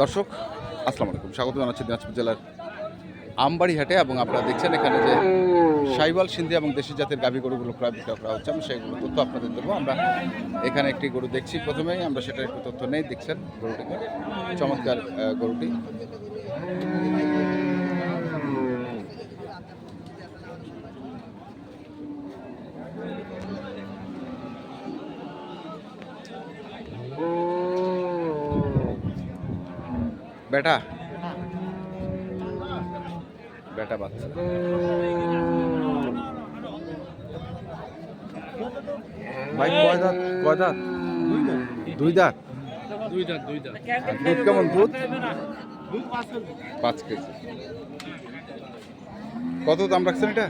দর্শক, আসসালামু আলাইকুম। স্বাগত জানাচ্ছি দিনাজপুর জেলার আমবাড়ি হাটে এবং আপনারা দেখছেন এখানে যে সাইবাল সিন্ধি এবং দেশি জাতের গাভী গরুগুলো প্রায় বিক্রয় করা হচ্ছে। আমি সেইগুলো তথ্য আপনাদের দেবো। আমরা এখানে একটি গরু দেখছি প্রথমেই, আমরা সেটার একটু তথ্য নেই, দেখছেন গরুটিকে। চমৎকার গরুটি। বেটা? বেটা বাচ্চা। ভাই কয় দাঁত? কয় দাঁত? দুই দাঁত। দুধ কেমন দুধ? পাঁচ কেজি। কত দাম রাখছেন এটা?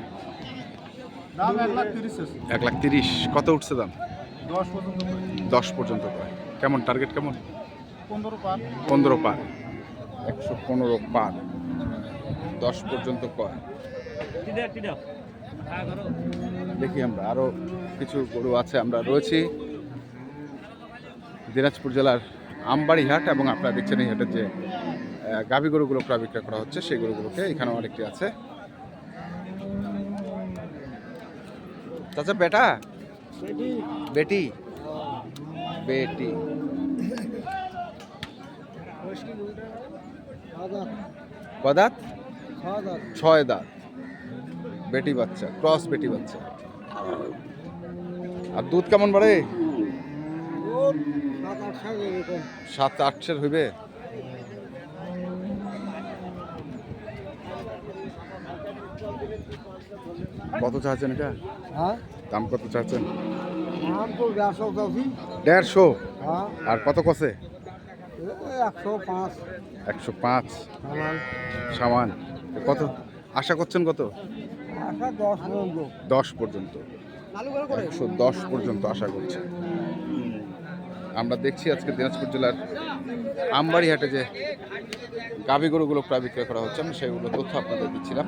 এক লাখ তিরিশ কত উঠছে দাম? দশ পর্যন্ত দশ পর্যন্ত পায় কেমন টার্গেট কেমন? পনেরো পার। পনেরো পার। একশো পনেরো পার দশ পর্যন্ত কয়। দেখি আমরা আরও কিছু গরু আছে, আমরা রয়েছি দিনাজপুর জেলার আমবাড়ি হাট এবং আপনারা দেখছেন এই হাটের যে গাভী গরুগুলো প্রায় বিক্রয় করা হচ্ছে, সেই গরুগুলোকে এখানেও আরেকটি আছে। চাচা, বেটা? বেটি? বেটি। কদাত? ছয় দাঁত বেটি বাচ্চা ক্রস বেটি বাচ্চা। আর দুধ কেমন বাড়ে? সাত আটশের হইবে? কত চাচ্ছেন এটা? হ্যাঁ? দাম কত চাচ্ছেন? দেড়শো? হ্যাঁ। আর কত কষে? একশো পাঁচ। একশো পাঁচ? সামান। কত? আশা করছেন কত? দশ পর্যন্ত। একশো দশ পর্যন্ত আশা করছে। আমরা দেখছি আজকে দিনাজপুর জেলার আমবাড়ি হাটে যে গাভী গরুগুলো প্রায় বিক্রয় করা হচ্ছে আমি সেগুলো তথ্য আপনাদের দিচ্ছিলাম।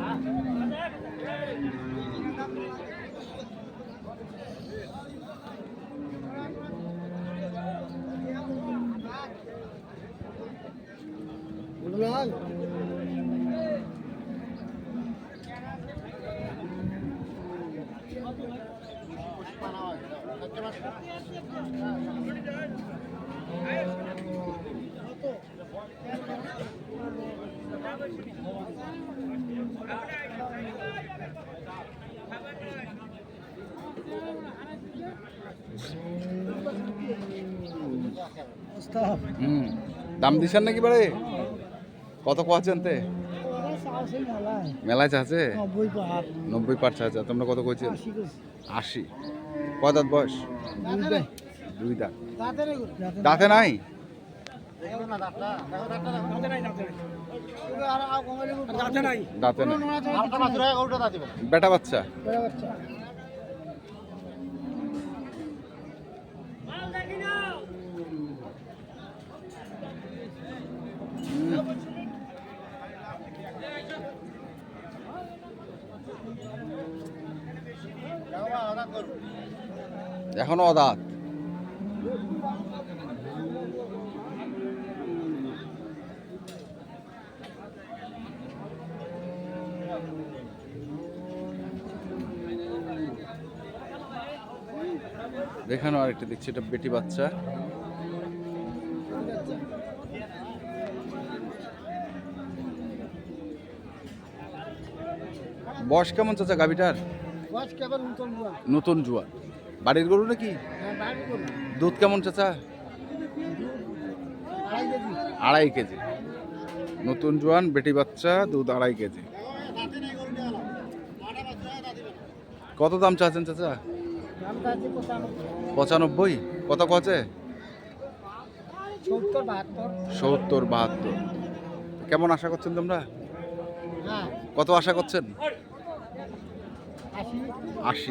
দাম দিছেন নাকি বারে কত কোয়াছেন তে? মেলায় আছে? নব্বই পার আছে। তোমরা কত কইছেন? আশি। কয় দাঁত বয়স? দুই দাঁত। দাঁতে দাঁতে নাই। দাঁতে নাই। দাঁতে নাই। বেটা বাচ্চা? এখনও অদাঁত। এখানেও আরেকটা দেখছি এটা বেটি বাচ্চা। বয়স কেমন চাচা গাভিটার নতুন জুয়ার। বাড়ির গরু নাকি? হ্যাঁ দুধ কেমন চাচা? আড়াই কেজি। নতুন জোয়ান বেটি বাচ্চা দুধ আড়াই কেজি। কত দাম চাচ্ছেন চাচা? পঁচানব্বই। কত কছে সত্তর বাহাত্তর। কেমন আশা করছেন তোমরা? হ্যাঁ। কত আশা করছেন? আশি।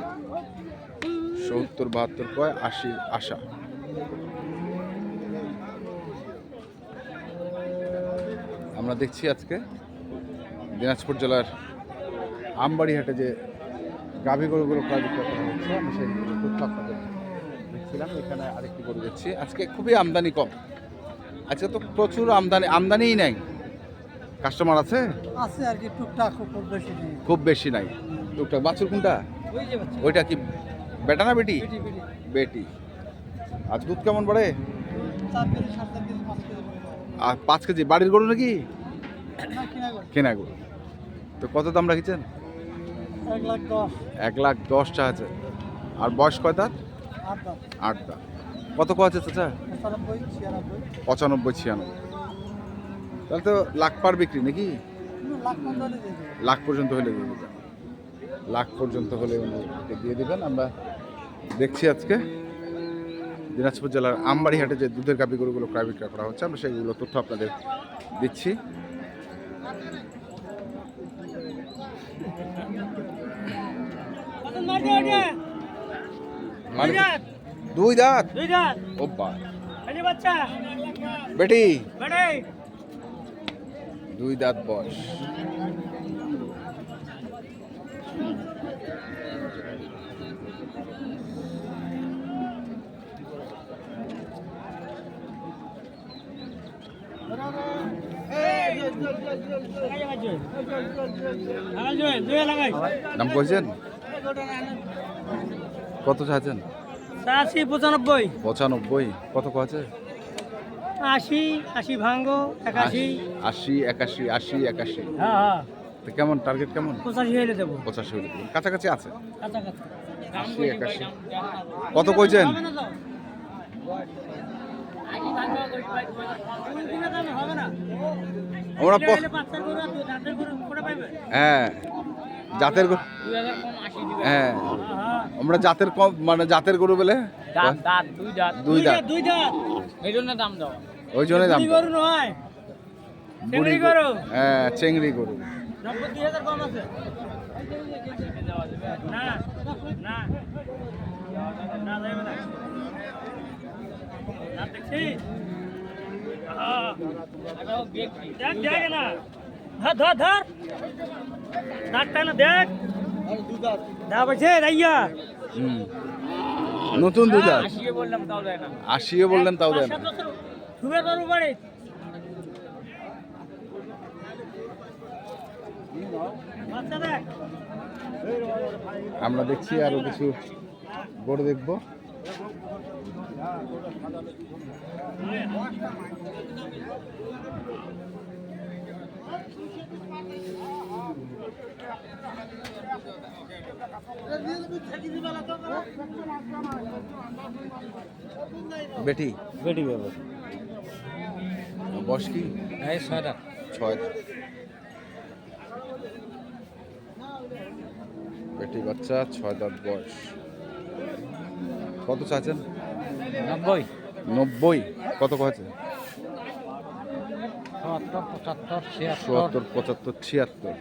সত্তর বাহাত্তর কয়? আশি আশা। আমরা দেখছি আজকে দিনাজপুর জেলার আমবাড়ি হাটে যে গাভী গরুগুলো প্রায় বিক্রয় করা হচ্ছে আমি সেই তথ্য আপনাদের দেখছিলাম এখানে আরেকটি গরু দেখছি। আজকে খুবই আমদানি কম। আজকে তো প্রচুর আমদানি আমদানিই নাই। কাস্টমার আছে? আছে আর কি টুকটাক খুব বেশি খুব বেশি নাই। টুকটাক। বাছুর কোনটা? ওইটা কি বেটা না বেটি? বেটি আর দুধ কেমন পড়ে? আর পাঁচ কেজি বাড়ির গরু নাকি? কিনা গরু। তো কত দাম রাখিছেন? এক লাখ দশ। এক লাখ দশ টাকা আছে। আর বয়স কয় দাঁত। আট দাঁত। কত কো আছে চাচা? পঁচানব্বই ছিয়ানব্বই। তাহলে তো লাখ পার বিক্রি নাকি? লাখ পর্যন্ত হলে দিয়ে লাখ পর্যন্ত হলে উনি দিয়ে দেবেন। আমরা দেখছি আজকে দিনাজপুর জেলার আমবাড়ি হাটে যে দুধের গাভি গরুগুলো ক্রয় বিক্রয় করা হচ্ছে আমরা সেগুলো তথ্য আপনাদের দিচ্ছি। দুই দাঁত। দাঁত? ও বেটি? দুই দাঁত বয়স। নাম কইছেন? কত চাচ্ছেন আশি পঁচানব্বই। পঁচানব্বই। কত আছে আশি আশি ভাঙ্গো একাশি। আশি একাশি আশি একাশি। হ্যাঁ হ্যাঁ। তো কেমন? টার্গেট কেমন? পঁচাশি হলে দেবো। পঁচাশি হলে দেবেন। কাছাকাছি আছে? আশি একাশি। কত কইছেন? আমরা হ্যাঁ। জাতের দিবে। হ্যাঁ। আমরা জাতের কম মানে জাতের গরু বলে? দাঁত দাঁত দুই দাঁত। দুই দাঁত। এই জন্য দাম দাও। ওই জন্যই দাম বুড়ি গরু নয়। বুড়ি চিংড়ি গরু। হ্যাঁ চেংড়ি গরু। ধর ধর ধর। দাঁতটা না দেখ। দা বলছে রাইয়া হুম। নতুন দাঁত। আসিয়ে বললাম তাও দেয় না। আশিও বললেন তাও করু বাড়ি বাচ্চা দেখ আমরা দেখছি আরও কিছু গরু দেখব। বেটি? বেটি বাবা। বয়স কি? এই ছয়টা। বেটি বাচ্চা ছয় দাঁত বয়স। কত চাচ্ছেন নব্বই। নব্বই। কত কয়েছে সত্তর পঁচাত্তর ছিয়াত্তর।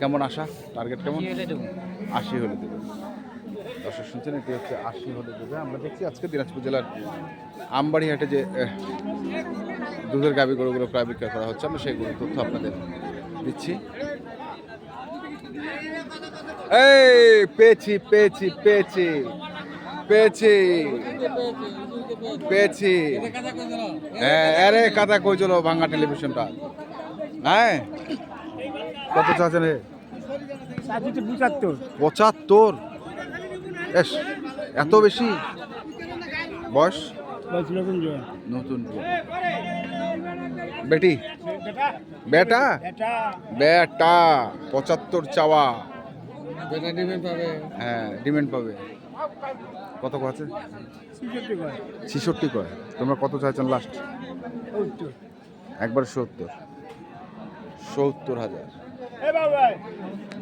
কেমন আশা? টার্গেট কেমন? আশি হলে দেবে। দর্শক শুনছেন এটি হচ্ছে আশি হলে দেবে। আমরা দেখছি আজকে দিনাজপুর জেলার আমবাড়ি হাটে যে দুধের গাভি গরুগুলো ক্রয় বিক্রয় করা হচ্ছে আমরা সেইগুলো তথ্য আপনাদের দিচ্ছি। এই, পেয়েছি পেয়েছি পেয়েছি পেয়েছি পেয়েছি। হ্যাঁ আরে কাদা কই চলো ভাঙ্গা টেলিভিশনটা? হ্যাঁ? কত চাচ্ছেন রে? পঁচাত্তর? পঁচাত্তর এস, এত বেশি? বয়স? নতুন নতুন বেটি? বেটা? বেটা, পঁচাত্তর চাওয়া। হ্যাঁ ডিমান্ড পাবে। কত আছে ছিষট্টি কয়। তোমরা কত চাইছেন লাস্ট একবার সত্তর। সত্তর হাজার।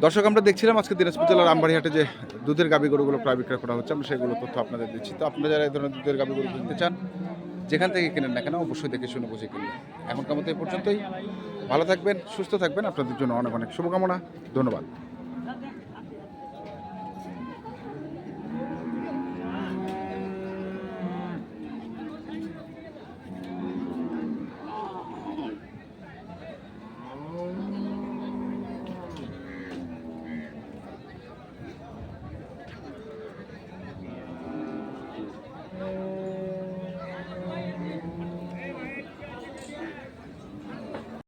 দর্শক, আমরা দেখছিলাম আজকে দিনাজপুর জেলার আমবাড়িহাটে যে দুধের গাবি গরুগুলো প্রায় বিক্রয় করা হচ্ছে, আমরা সেগুলো তথ্য আপনাদের দিচ্ছি। তো আপনারা যারা এই ধরনের দুধের গাবি গরু কিনতে চান, যেখান থেকে কেনেন না কেন, অবশ্যই দেখে শুনে বুঝে কিনবেন। এখনকার মতো এই পর্যন্তই। ভালো থাকবেন, সুস্থ থাকবেন। আপনাদের জন্য অনেক অনেক শুভকামনা। ধন্যবাদ।